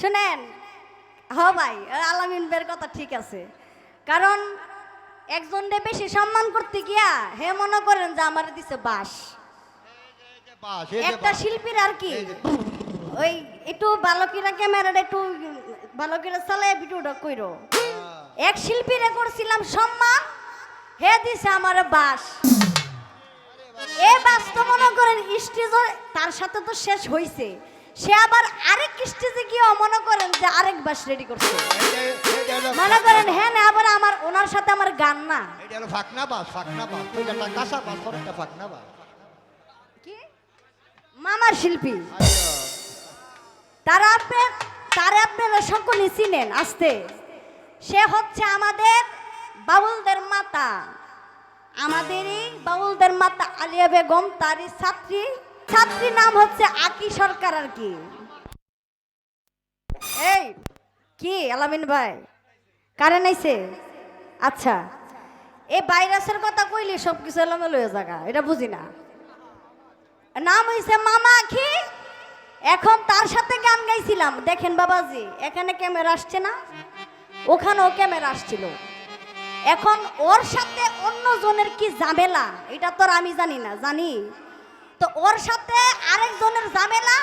শুনেন? হ ভাই আলামিন বের কথা ঠিক আছে। কারণ একজনকে বেশি সম্মান করতে গিয়া হে মনে করেন যে আমার দিছে বাস একটা শিল্পীর আর কি? ওই একটু বালকিরা ক্যামেরাটা একটু বালকিরা চালায় ভিডিওটা কইরো। এক শিল্পীরে করছিলাম সম্মান হে দিছে আমার বাস এ বাস তো মনে করেন স্টেজ তার সাথে তো শেষ হইছে। সে আবার আরেক স্টেজে গিয়েও মনে করেন যে আরেক বাস রেডি করছে। মনে করেন হ্যাঁ না আবার আমার ওনার সাথে আমার গান না। এটা হলো ফাঁকনা বাস ফাঁকনা বাস। ওই যে বাস আর একটা বাস। কি? মামার শিল্পী। তারা আপনি তারা আপনারা সকলে চিনেন আসতে। সে হচ্ছে আমাদের বাউলদের মাতা। আমাদেরই বাউলদের মাতা আলিয়া বেগম তারই ছাত্রী। ছাত্রীর নাম হচ্ছে আকি সরকার আর কি। এই, কি, আলামিন ভাই? কারেন্ট আইছে? আচ্ছা। এই ভাইরাসের কথা কইলে সব কিছু এলোমেলো হয়ে জায়গা এটা বুঝি না। নাম হইছে মামা আখি এখন তার সাথে গান গাইছিলাম, দেখেন বাবাজি, এখানে ক্যামেরা আসছে না? ওখানেও ক্যামেরা আসছিল। এখন ওর সাথে অন্য জনের কি ঝামেলা, এটা তো আর আমি জানি না, জানি? তো ওর সাথে আরেকজনের ঝামেলা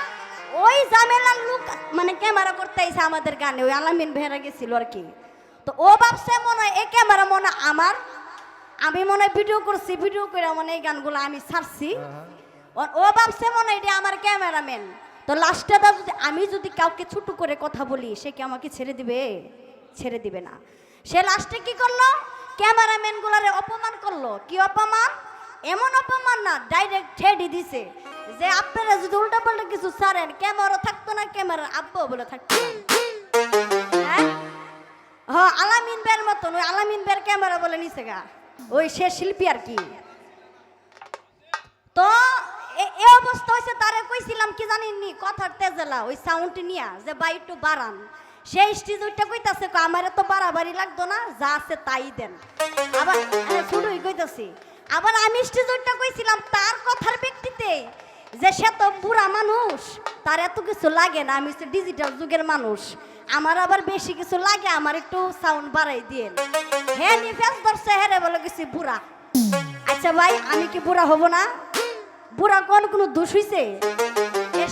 ওই ঝামেলার লোক মানে ক্যামেরা করতে আইছে আমাদের গানে ওই আলামিন ভেরা গেছিল আর কি। তো ও ভাবছে মনে হয় এই ক্যামেরা মনে আমার। আমি মনে হয় ভিডিও করছি ভিডিও করে মনে এই গানগুলো আমি ছাড়ছি। ও- ও ভাবছে মনে হয় এটা আমার ক্যামেরাম্যান তো লাস্টে যদি আমি যদি কাউকে ছোট করে কথা বলি সে কি আমাকে ছেড়ে দিবে? ছেড়ে দিবে না। সে লাস্টে কি করল? ক্যামেরাম্যান গুলারে অপমান করল। কি অপমান? এমন অপমান না ডাইরেক্ট ঠেডি দিছে যে আপনারা যদি উল্টা পাল্টা কিছু ছাড়েন ক্যামেরা থাকতো না ক্যামেরা আব্বু বলে থাকতো। হ্যাঁ? আলামিন বের মতন, ওই আলামিন বের ক্যামেরা বলে নিছে গা। ওই সে শিল্পী আর কি। তো এ- অবস্থা হয়েছে তারে কইছিলাম কি জানিনি কথার তেজেলা, ওই সাউন্ড নিয়া, যে বাই একটু বাড়ান। সেই স্টেজ ওইটা কইতাছে আমারে তো বাড়াবাড়ি লাগতো না, যা আছে তাই দেন। আবার শুরুই কইতাছি। আবার আমি স্টেজ ওইটা কইছিলাম, তার কথার ব্যক্তিতে যে সে তো বুড়া মানুষ, তার এত কিছু লাগে না, আমি হচ্ছে ডিজিটাল যুগের মানুষ। আমার আবার বেশি কিছু লাগে, আমার একটু সাউন্ড বাড়াই দিয়ে হ্যাঁ নি ফেস ধরছে হ্যাঁ রে, বলে গেছি বুড়া। আচ্ছা ভাই, আমি কি বুড়া হব না? বুড়া কোন, কোনো দোষ হইছে?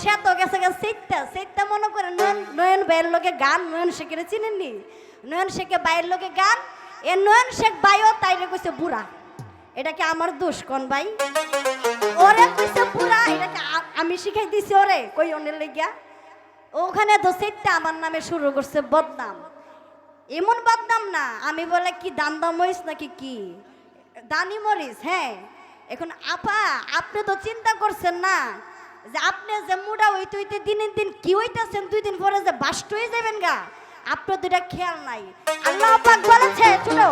সে তো গেছে গেছে সেইটা সেইটা মনে করে নয়ন নয়ন ভাইয়ের লোকে গান, নয়ন শেখের চিনেননি? নয়ন শেখে বাইয়ের লোকে গান, এ নয়ন শেখ বাইও তাইরে কইছে বুড়া। এটা কি আমার দোষ, কোন ভাই? ওরে কইছে বুড়া এটা কি আমি শিখাই দিছি ওরে, কই অনের লেগিয়া? ওখানে তো সেইটা আমার নামে শুরু করছে, বদনাম। এমন বদনাম না, আমি বলে কি, দান দাম মরিস নাকি কি? দানি মরিস হ্যাঁ। এখন আপা, আপনি তো চিন্তা করছেন না যে আপনি যে মুডা হইতে হইতে দিনের দিন কি হইতেছেন, দুই দিন পরে যে বাস্ট হয়ে যাবেন গা? আপনার দুটা খেয়াল নাই। আল্লাহ বলেছে, শুনো।